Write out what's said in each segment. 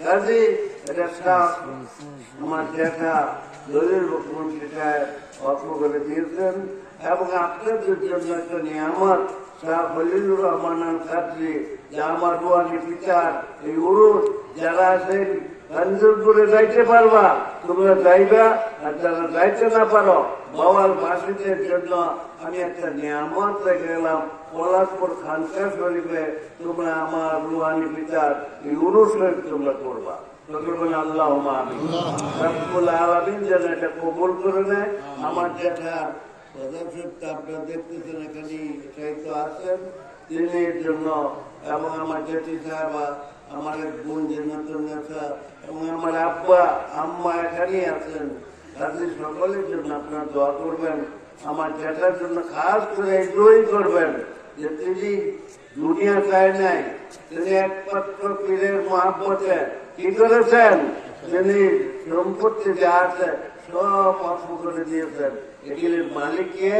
কাজে আমার দেখা দলীয় মুখ্যমন্ত্রী অর্থ করে দিয়েছেন এবং আপনাদের জন্য একটা নিয়ামত শাহ খলিলুর রহমান যা আমার দোয়ানি পিতার এই উরুষ যারা আছেন রঞ্জনপুরে যাইতে পারবা, তোমরা যাইবা, আর যারা যাইতে না পারো, বাবার মাসিদের জন্য আমি একটা নিয়ামত রেখে গেলাম। পলাশপুর খানকা শরীফে তোমরা আমার রুহানি পিতার এই উরুষ তোমরা করবা। আল্লাহ। রব্বুল আলামিন যেন এটা কবুল করে নেয়। আমার যেটা পদক্ষেপটা আপনারা দেখতেছেন এখানে সাহিত্য আছেন। তিনি এর জন্য এবং আমার জেঠি সাহেব আমার এক বোন জেনাতন এবং আমার আব্বা আম্মা এখানেই আছেন। তাদের সকলের জন্য আপনারা দোয়া করবেন। আমার জেঠার জন্য খাস করে এগুলোই করবেন। যে তিনি দুনিয়া চায় নাই তিনি একমাত্র পীরের মহাব্বতে কি করেছেন তিনি সম্পত্তি যা আছে সব অর্থ করে দিয়েছেন এগুলির মালিককে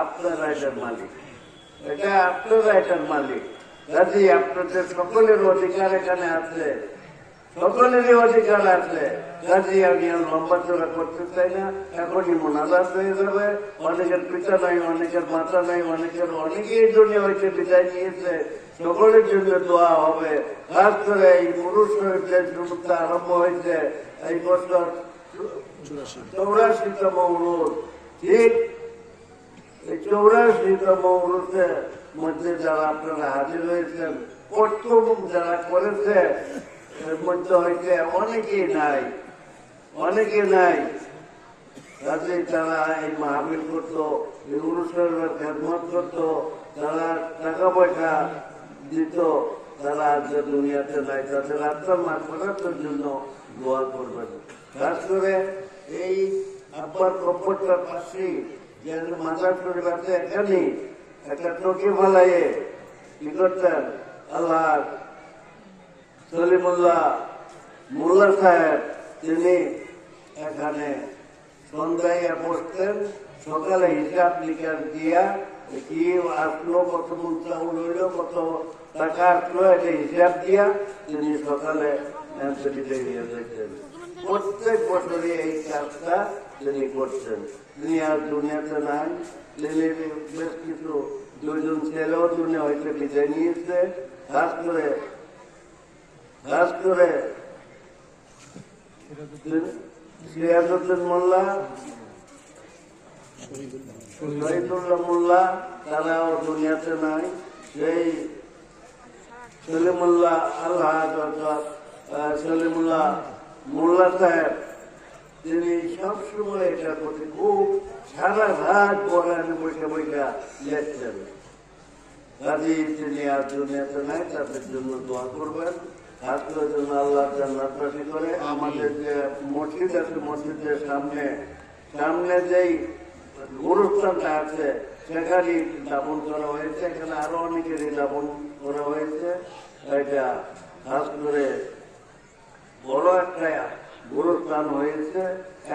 আপনারা এটার মালিক এটা আপনারা এটার মালিক কাজে আপনাদের সকলের অধিকার এখানে আছে সকলেরই অধিকার আছে। কাজে আমি আর লম্বা চড়া করতে চাই না। এখনই হয়ে যাবে। অনেকের পিতা নাই, অনেকের মাথা নাই, অনেকের অনেকেই দুনিয়া হইতে বিদায় নিয়েছে। সকলের জন্য দোয়া হবে। খাস করে এই পুরুষ যে শুরুটা আরম্ভ হয়েছে। এই বছর চৌরাশিতম এই চৌরাশিতম মধ্যে যারা আপনারা হাজির হয়েছেন, প্রথম যারা করেছে মধ্যে হইতে অনেকেই নাই, অনেকে নাই। কাজে তারা এই মাহবিল করতো, এই অনুষ্ঠানের খেদমত করতো, তারা টাকা পয়সা দিত, তারা আজ দুনিয়াতে নাই, তাদের আত্মার মাঠ করার জন্য দোয়া করবেন। খাস করে এই আব্বার কপ্পরটার পাশেই যে মাজার শরীফ আছে এখানে একটা চোখে ফালাইয়ে কি করতেন? আল্লাহ সলিমুল্লাহ মোল্লা সাহেব, তিনি এখানে সন্ধ্যায় বসতেন, সকালে হিসাব নিকাশ দিয়া কি আসলো, কত মন চাউল কত টাকা আসলো, এটা হিসাব দিয়া তিনি সকালে এনসিপিতে নিয়ে যেতেন প্রত্যেক বছরই এই কাজটা তিনি করতেন। তিনি আর দুনিয়াতে নাই, তিনি বেশ কিছু দুইজন ছেলেও দুনিয়া হইতে বিদায় নিয়েছে। করে সিরাজুদ্দিন মোল্লা, শহীদুল্লাহ মোল্লা তারাও দুনিয়াতে নাই। সাহেব, তিনি সবসময় এটা করতে খুব সারা রাত বলানে বসে বসে লেখছেন কাজী আর দুনিয়াতে নাই তাদের জন্য দোয়া করবেন। ছাত্রের জন্য আল্লাহ জান্নাতবাসী করে। আমাদের যে মসজিদ আছে মসজিদের সামনে সামনে যেই গুরুস্থানটা আছে সেখানেই দাপন করা হয়েছে। এখানে আরও অনেকেরই দাপন করা হয়েছে। এটা খাস করে বড় একটা গুরুস্থান হয়েছে।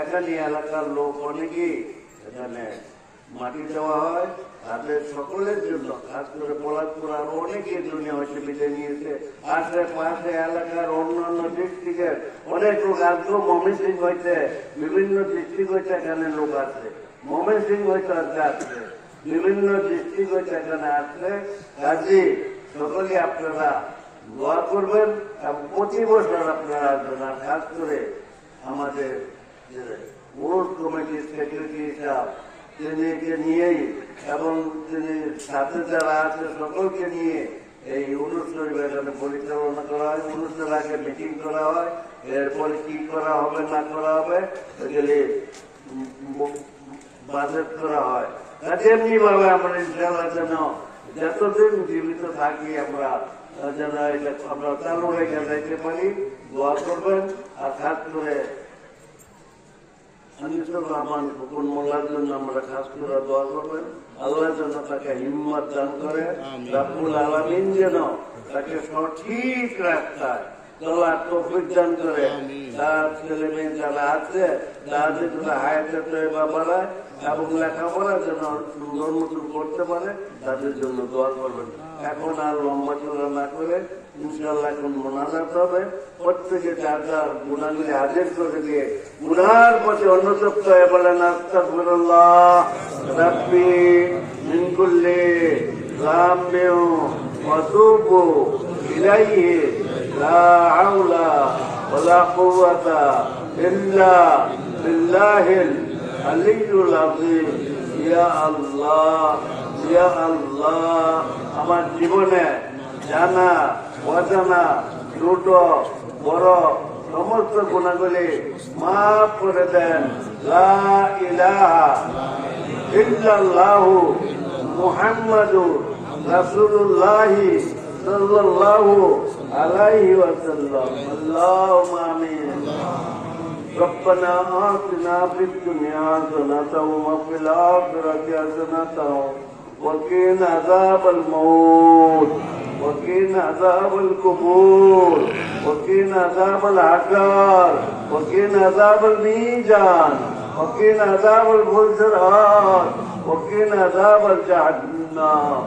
এখানে এলাকার লোক অনেকেই এখানে মাটি দেওয়া হয় তাদের সকলের জন্য, খাস করে পলাশপুর আরও অনেকে দুনিয়া বিদায় নিয়েছে। আশেপাশে এলাকার অন্যান্য ডিস্ট্রিক্টের অনেক লোক আসলো মমি সিং হইতে, বিভিন্ন ডিস্ট্রিক্ট হইতে এখানে লোক আছে মমি সিং হইতে আজকে আসছে বিভিন্ন ডিস্ট্রিক্ট হইতে এখানে আসলে কাজী সকলে আপনারা দোয়া করবেন এবং প্রতি বছর আপনারা আসবেন, আর খাস করে আমাদের বোর্ড কমিটির সেক্রেটারি সাহেব তিনিকে নিয়েই এবং তিনি সাথে যারা আছে সকলকে নিয়ে এই অনুষ্ঠান এখানে পরিচালনা করা হয় অনুষ্ঠান আগে মিটিং করা হয়, এরপরে কি করা হবে, না করা হবে এগুলি বাজেট করা হয়। তেমনি ভাবে আমরা ইনশাল্লাহ যেন যতদিন জীবিত থাকি আমরা, যেন এটা, আমরা চালু রেখে যাইতে পারি, দোয়া করবেন, আর খাস করে আনিসুর রহমান মোল্লার জন্য আমরা খাস করে দোয়া করবেন আল্লাহ যেন তাকে হিম্মত দান করে। রাবুল আলমিন যেন তাকে সঠিক রাস্তায় তৌফিক দান করে। তার ছেলে মেয়ে যারা আছে তাদের জন্য হায়াতে তৈবা বাড়ায় এবং লেখাপড়া যেন সুন্দর মতন করতে পারে তাদের জন্য দোয়া করবেন। এখন আর লম্বা চলা না করে ইনশাল্লাহ এখন মোনাজাত হবে। প্রত্যেকে যার যার গুণাগুলি হাজির করে দিয়ে গুনার প্রতি অনুতপ্ত হয়ে বলেন, আস্তাগফিরুল্লাহ। রাব্বি মিন কুল্লি লা হাওলা ওয়ালা কুওয়াতা ইল্লা বিল্লাহিল আলিয়্যুল আল্লাহ, ইয়া আল্লাহ, আমার জীবনে জানা অজানা ছোট বড় সমস্ত গুণাগুলি মাফ করে দেন লা ইলাহা ইল্লাল্লাহু মুহাম্মাদুর রাসূলুল্লাহি সাল্লাল্লাহু আলাইহি ওয়াসাল্লাম আল্লাহুম্মা আমিন ربنا آتنا في الدنيا حسنة وفي الآخرة حسنة وقنا عذاب الموت وقنا عذاب القبور وقنا عذاب العقار وقنا عذاب الميزان وقنا عذاب الفجرات وقنا عذاب الجهنم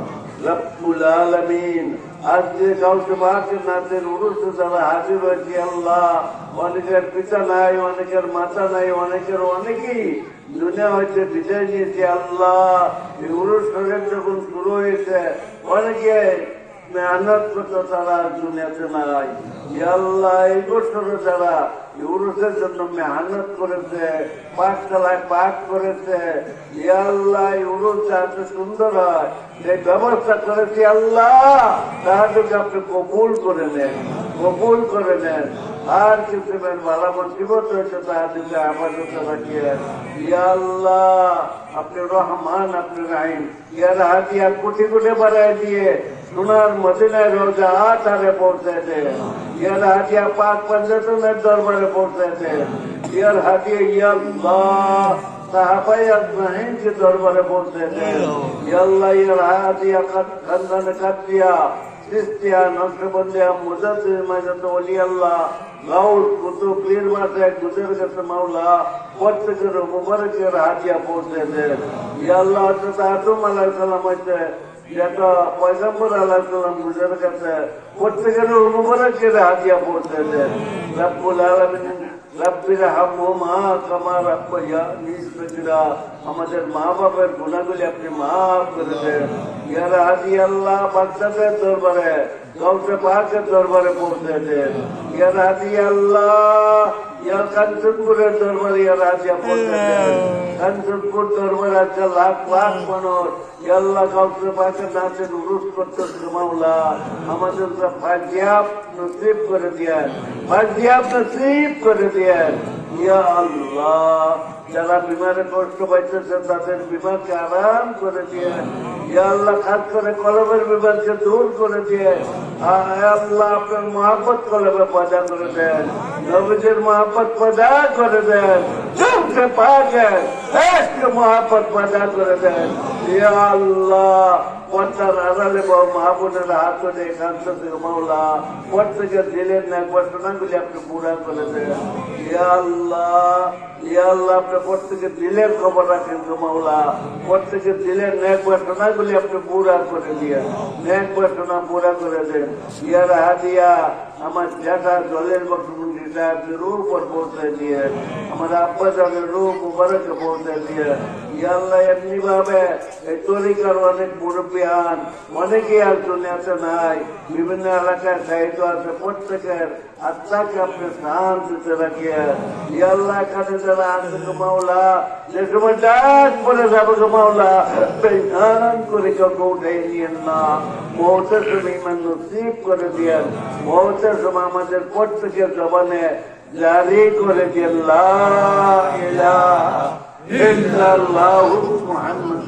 رب العالمين আজকে কাউকে মাকে নাচের উরুষে যারা হাজির হয়েছে আল্লাহ অনেকের পিতা নাই অনেকের মাথা নাই অনেকের অনেকেই দুনিয়া হয়েছে বিদায় নিয়েছে আল্লাহ এই উরুষ যখন শুরু হয়েছে অনেকে মেহনত করতে তারা দুনিয়াতে নাই আল্লাহ, এই বছরে যারা ইউরোপের জন্য মেহনত করেছে, পাঠশালায় পাঠ করেছে আল্লাহ, ইউরোপ যাতে সুন্দর হয় যে ব্যবস্থা করেছে, আল্লাহ। তাহাদেরকে আপনি কবুল করে নেন, কবুল করে নেন, আর কিছু ভালো জীবত হয়েছে তাহাদেরকে আপাতত রাখিয়ে ইয়া আল্লাহ, আপনি রহমান, আপনি রাহিম। ইয়ার হাতিয়া কোটি কোটি বাড়ায় দিয়ে সোনার মদিনায় রোজা ইয়ার পঞ্চায়েতের দরবারে পৌঁছেছে ইয়ার হাতিয়া আজমাইন के দরবারে পৌঁছেছে ইয়ার হাতিয়া মাওলা, প্রত্যেকের মুবারকের হাতিয়া হইতে যেটা পয়গম্বর আলাইহিস সালাম গুজর গেছে প্রত্যেকের মুবারকের হাতিয়া পৌঁছেছে রব্বুল আলামিন রব্বির হামহুমা কামা রাব্বায়ানি সগীরা আমাদের মা বাবার গুনাহগুলি আপনি মাফ করে দেন। ইয়া রাজি আল্লাহ, বাচ্চাদের দরবারে গৌসে পাকের দরবারে পৌঁছে দেন। ইয়া রাজি আল্লাহ, ইয়া কাঞ্চনপুরের দরবারে ইয়া রাজিয়া পৌঁছে দেন। কাঞ্চনপুর দরবারে আজকে লাখ লাখ মানুষ। ইয়া আল্লাহ গৌসে পাকের নাচের উরুস করতে মাওলা। আমাদের ফাজিয়াব নসিব করে দিয়েন ফাজিয়াব নসিব করে দিয়েন ইয়া আল্লাহ। যারা বিমারে কষ্ট পাইতেছে, তাদের বিমানকে আরাম করে দিয়ে আল্লাহ, খাস করে কলমের বিমানকে দূর করে দিয়ে আল্লাহ, আপনার মহাব্বত কলমে পয়দা করে দেন, নবীজির মহাব্বত পয়দা করে দেন চোখে পাকেন একটু মহাব্বত পয়দা করে দেন। আল্লাহ, পর্দার আড়ালে বাবু মাহবুবের হাত ধরে এখান থেকে মাওলা প্রত্যেকের দিলের ন্যাক ঘটনাগুলি আপনি পুরা করে দেন। ইয়া আল্লাহ ইয়া আল্লাহ, আপনি প্রত্যেকের দিলের খবর রাখেন তো মাওলা। প্রত্যেকের দিলের ন্যাক ঘটনাগুলি আপনি পুরা করে দিয়ে ন্যাক ঘটনা পুরা করে দেন। ইয়ার হাদিয়া আমার জ্যাঠা জলের আপনি রূপ পৌঁছে দিয়ে, আমার আব্বা জানের রূপ মুবারকে পৌঁছে দিয়ে ইয়া আল্লাহ এমনি ভাবে এই নাই। বিভিন্ন এলাকায় দায়িত্ব আছে, প্রত্যেকের আত্মাকে আপনি স্থান দিতে রাখিয়ে। ইয়াল্লাহ এখানে যারা আছে যে সময় ডাক পরে যাবে মাওলা করে কাউকে উঠে নিয়েন না। ইমান নসিব করে দিয়েন। মৌতের সময় আমাদের প্রত্যেকের জবানে জারি করে দিয়েন, লা إلا الله محمد